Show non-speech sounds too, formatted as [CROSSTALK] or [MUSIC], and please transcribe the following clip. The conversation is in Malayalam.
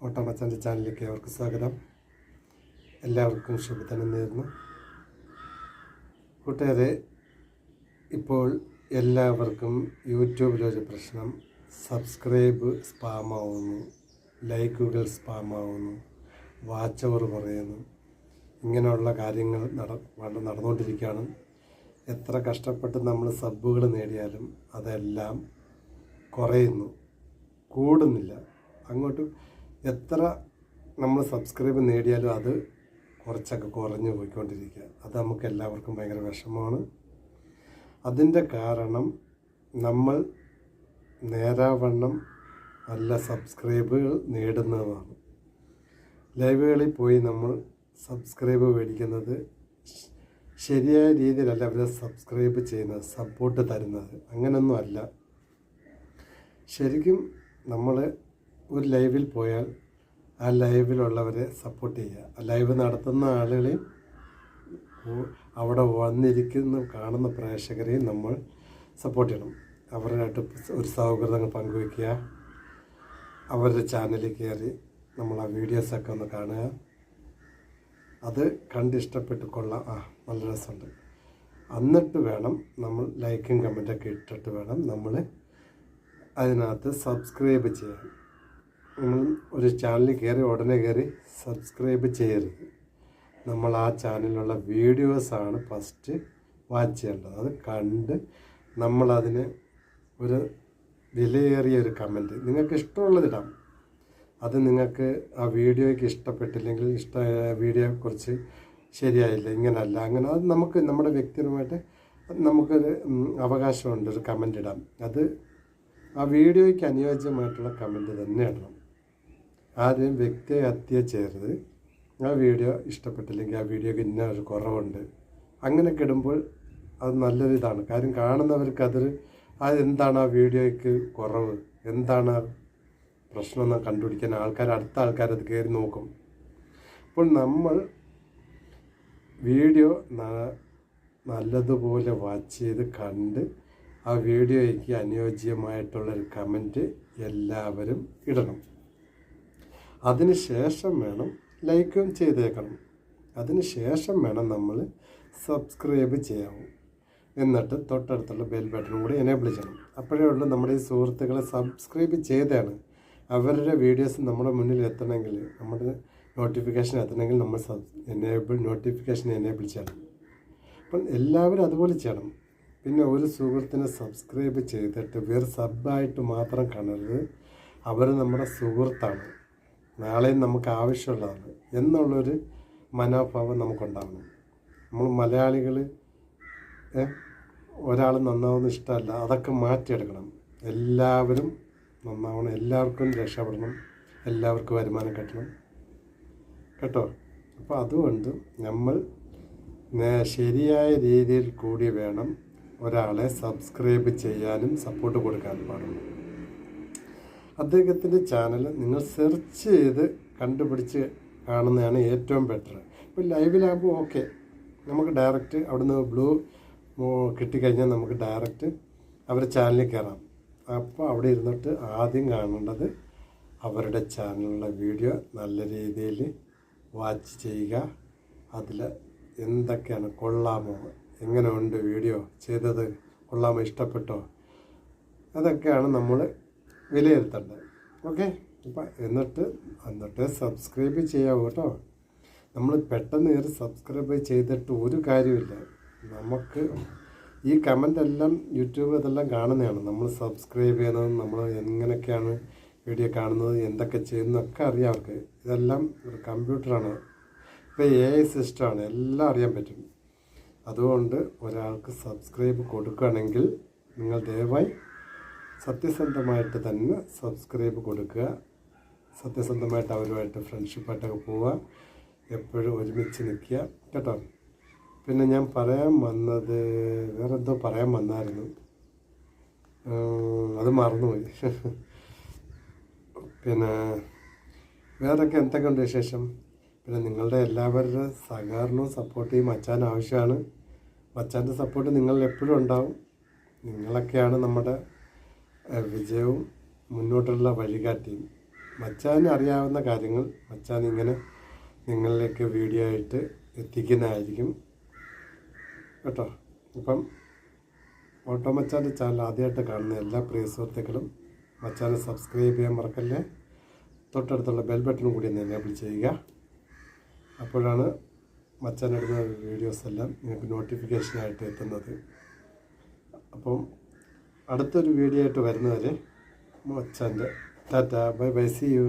കോട്ടമച്ചന്റെ ചാനലിലേക്ക് അവർക്ക് സ്വാഗതം. എല്ലാവർക്കും ശുഭദിനം നേരുന്നു. കൂട്ടുകാരെ ഇപ്പോൾ എല്ലാവർക്കും യൂട്യൂബിലൊരു പ്രശ്നം സബ്സ്ക്രൈബ് സ്പാമാവുന്നു ലൈക്കുകൾ സ്പാമാവുന്നു വാച്ച് അവർ കുറയുന്നു ഇങ്ങനെയുള്ള കാര്യങ്ങൾ നട നടന്നുകൊണ്ടിരിക്കുകയാണ്. എത്ര കഷ്ടപ്പെട്ട് നമ്മൾ സബ്ബുകൾ നേടിയാലും അതെല്ലാം കുറയുന്നു കൂടുന്നില്ല. അങ്ങോട്ട് എത്ര നമ്മൾ സബ്സ്ക്രൈബ് നേടിയാലും അത് കുറച്ചൊക്കെ കുറഞ്ഞു പോയിക്കൊണ്ടിരിക്കുക. അത് നമുക്ക് എല്ലാവർക്കും ഭയങ്കര വിഷമമാണ്. അതിന്റെ കാരണം നമ്മൾ നേരാവണ്ണം നല്ല സബ്സ്ക്രൈബുകൾ നേടുന്നതാണ്. ലൈവുകളിൽ പോയി നമ്മൾ സബ്സ്ക്രൈബ് മേടിക്കുന്നത് ശരിയായ രീതിയിലല്ല അവരെ സബ്സ്ക്രൈബ് ചെയ്യുന്നത് സപ്പോർട്ട് തരുന്നത്. അങ്ങനെയൊന്നും അല്ല. ശരിക്കും നമ്മൾ ഒരു ലൈവിൽ പോയാൽ ആ ലൈവിലുള്ളവരെ സപ്പോർട്ട് ചെയ്യുക. ലൈവ് നടത്തുന്ന ആളുകളെയും അവിടെ വന്നിരിക്കുന്ന കാണുന്ന പ്രേക്ഷകരെയും നമ്മൾ സപ്പോർട്ട് ചെയ്യണം. അവരുമായിട്ട് ഒരു സൗഹൃദങ്ങൾ പങ്കുവയ്ക്കുക. അവരുടെ ചാനലിൽ കയറി നമ്മൾ ആ വീഡിയോസൊക്കെ ഒന്ന് കാണുക. അത് കണ്ടിഷ്ടപ്പെട്ട് കൊള്ളാം. ആ നല്ല രസമുണ്ട്. എന്നിട്ട് വേണം നമ്മൾ ലൈക്കും കമന്റൊക്കെ ഇട്ടിട്ട് വേണം നമ്മൾ അതിനകത്ത് സബ്സ്ക്രൈബ് ചെയ്യാൻ. നമ്മൾ ഒരു ചാനലിൽ കയറി ഉടനെ കയറി സബ്സ്ക്രൈബ് ചെയ്യരുത്. നമ്മൾ ആ ചാനലിലുള്ള വീഡിയോസാണ് ഫസ്റ്റ് വാച്ച് ചെയ്യേണ്ടത്. അത് കണ്ട് നമ്മളതിന് ഒരു വിലയേറിയ ഒരു കമന്റ് നിങ്ങൾക്ക് ഇഷ്ടമുള്ളതിടാം അത് നിങ്ങൾക്ക് ആ വീഡിയോയ്ക്ക് ഇഷ്ടപ്പെട്ടില്ലെങ്കിൽ ഇഷ്ട വീഡിയോയെക്കുറിച്ച് ശരിയായില്ല ഇങ്ങനല്ല അങ്ങനെ. അത് നമുക്ക് നമ്മുടെ വ്യക്തിപരമായിട്ട് നമുക്കൊരു അവകാശമുണ്ട് ഒരു കമന്റ് ഇടാം അത് ആ വീഡിയോയ്ക്ക് അനുയോജ്യമായിട്ടുള്ള കമന്റ് തന്നെ ഇടണം. ആരെയും വ്യക്തിയെ ഹത്യ ചെയ്യരുത് ആ വീഡിയോ ഇഷ്ടപ്പെട്ടില്ലെങ്കിൽ ആ വീഡിയോക്ക് ഇന്ന ഒരു കുറവുണ്ട്. അങ്ങനെയൊക്കെ ഇടുമ്പോൾ അത് നല്ലൊരിതാണ്. കാര്യം കാണുന്നവർക്ക് അതൊരു അതെന്താണ് ആ വീഡിയോയ്ക്ക് കുറവ്? എന്താണ് പ്രശ്നം എന്ന് കണ്ടുപിടിക്കാൻ ആൾക്കാർ അടുത്ത ആൾക്കാർ അത് കയറി നോക്കും. അപ്പോൾ നമ്മൾ വീഡിയോ നല്ലതുപോലെ വാച്ച് ചെയ്ത് കണ്ട് ആ വീഡിയോയ്ക്ക് അനുയോജ്യമായിട്ടുള്ളൊരു കമന്റ് എല്ലാവരും ഇടണം. അതിന് ശേഷം വേണം ലൈക്കും ചെയ്തേക്കണം. അതിന് ശേഷം വേണം നമ്മൾ സബ്സ്ക്രൈബ് ചെയ്യാവൂ. എന്നിട്ട് തൊട്ടടുത്തുള്ള ബെൽ ബട്ടണും കൂടി എനേബിൾ ചെയ്യണം. അപ്പോഴേ ഉള്ളൂ നമ്മുടെ ഈ സുഹൃത്തുക്കളെ സബ്സ്ക്രൈബ് ചെയ്താണ് അവരുടെ വീഡിയോസ് നമ്മുടെ മുന്നിൽ എത്തണമെങ്കിൽ നമ്മുടെ നോട്ടിഫിക്കേഷൻ എത്തണമെങ്കിൽ നമ്മൾ എനേബിൾ നോട്ടിഫിക്കേഷൻ എനേബിൾ ചെയ്യണം. അപ്പം എല്ലാവരും അതുപോലെ ചെയ്യണം. പിന്നെ ഒരു സുഹൃത്തിനെ സബ്സ്ക്രൈബ് ചെയ്തിട്ട് വേറെ സബ്ബായിട്ട് മാത്രം കാണരുത്. അവർ നമ്മുടെ സുഹൃത്താണ്. നാളെയും നമുക്ക് ആവശ്യമുള്ളതാണ് എന്നുള്ളൊരു മനോഭാവം നമുക്കുണ്ടാവണം. നമ്മൾ മലയാളികൾ ഒരാൾ നന്നാവുന്ന ഇഷ്ടമല്ല അതൊക്കെ മാറ്റിയെടുക്കണം. എല്ലാവരും നന്നാവണം എല്ലാവർക്കും രക്ഷപ്പെടണം എല്ലാവർക്കും വരുമാനം കിട്ടണം. കേട്ടോ? അപ്പോൾ അതുകൊണ്ട് നമ്മൾ ശരിയായ രീതിയിൽ കൂടി വേണം ഒരാളെ സബ്സ്ക്രൈബ് ചെയ്യാനും സപ്പോർട്ട് കൊടുക്കാനും പാടുള്ളൂ. അദ്ദേഹത്തിന്റെ ചാനൽ നിങ്ങൾ സെർച്ച് ചെയ്ത് കണ്ടുപിടിച്ച് കാണുന്നതാണ് ഏറ്റവും ബെറ്റർ ഇപ്പോൾ ലൈവിലാകുമ്പോൾ ഓക്കെ നമുക്ക് ഡയറക്റ്റ് അവിടുന്ന് ബ്ലൂ കിട്ടിക്കഴിഞ്ഞാൽ നമുക്ക് ഡയറക്റ്റ് അവരുടെ ചാനലിൽ കയറാം. അപ്പോൾ അവിടെ ഇരുന്നിട്ട് ആദ്യം കാണേണ്ടത് അവരുടെ ചാനലിലുള്ള വീഡിയോ നല്ല രീതിയിൽ വാച്ച് ചെയ്യുക. അതിൽ എന്തൊക്കെയാണ് കൊള്ളാമോ എങ്ങനെ ഉണ്ട് വീഡിയോ ചെയ്തത് കൊള്ളാമോ ഇഷ്ടപ്പെട്ടോ? അതൊക്കെയാണ് നമ്മൾ വിലയിരുത്തേണ്ടത് ഓക്കെ? അപ്പം എന്നിട്ട് എന്നിട്ട് സബ്സ്ക്രൈബ് ചെയ്യാവൂ കേട്ടോ. നമ്മൾ പെട്ടെന്ന് കയറി സബ്സ്ക്രൈബ് ചെയ്തിട്ട് ഒരു കാര്യമില്ല നമുക്ക് ഈ കമന്റ് എല്ലാം യൂട്യൂബ് ഇതെല്ലാം കാണുന്നതാണ്. നമ്മൾ സബ്സ്ക്രൈബ് ചെയ്യുന്നത് നമ്മൾ എങ്ങനെയൊക്കെയാണ് വീഡിയോ കാണുന്നത് എന്തൊക്കെ ചെയ്യുന്നതൊക്കെ അറിയാം അവർക്ക്. ഇതെല്ലാം ഒരു കമ്പ്യൂട്ടറാണ് ഇപ്പോൾ എ ഐ സിസ്റ്റമാണ് എല്ലാം അറിയാൻ പറ്റും. അതുകൊണ്ട് ഒരാൾക്ക് സബ്സ്ക്രൈബ് കൊടുക്കുകയാണെങ്കിൽ നിങ്ങൾ ദയവായി സത്യസന്ധമായിട്ട് തന്നെ സബ്സ്ക്രൈബ് കൊടുക്കുക. സത്യസന്ധമായിട്ട് അവരുമായിട്ട് ഫ്രണ്ട്ഷിപ്പായിട്ടൊക്കെ പോവുക. എപ്പോഴും ഒരുമിച്ച് നിൽക്കുക. കേട്ടോ? പിന്നെ ഞാൻ പറയാൻ വന്നത് വേറെ എന്തോ പറയാൻ വന്നായിരുന്നു. അത് മറന്നുപോയി. [LAUGHS] പിന്നെ വേറൊക്കെ എന്തൊക്കെയുണ്ട് വിശേഷം? പിന്നെ നിങ്ങളുടെ എല്ലാവരുടെ സഹകരണവും സപ്പോർട്ടും മച്ചാൻ ആവശ്യമാണ്. മച്ചാന്റെ സപ്പോർട്ട് നിങ്ങളിൽ എപ്പോഴും ഉണ്ടാവും. നിങ്ങളൊക്കെയാണ് നമ്മുടെ വിജയവും മുന്നോട്ടുള്ള വഴികാട്ടിയും. മച്ചാന് അറിയാവുന്ന കാര്യങ്ങൾ മച്ചാൻ ഇങ്ങനെ നിങ്ങളിലേക്ക് വീഡിയോ ആയിട്ട് എത്തിക്കുന്നതായിരിക്കും. കേട്ടോ? ഇപ്പം ഓട്ടോ മച്ചാന്റെ ചാനൽ ആദ്യമായിട്ട് കാണുന്ന എല്ലാ പ്രിയ സുഹൃത്തുക്കളും മച്ചാനെ സബ്സ്ക്രൈബ് ചെയ്യാൻ മറക്കല്ലേ? തൊട്ടടുത്തുള്ള ബെൽ ബട്ടണും കൂടി ഒന്ന് എനേബിൾ ചെയ്യുക. അപ്പോഴാണ് മച്ചാനിടുന്ന വീഡിയോസ് എല്ലാം നിങ്ങൾക്ക് നോട്ടിഫിക്കേഷനായിട്ട് എത്തുന്നത്. അപ്പം അടുത്തൊരു വീഡിയോ ആയിട്ട് വരുന്നവരെ മച്ചാന്റെ. Tata bye bye see you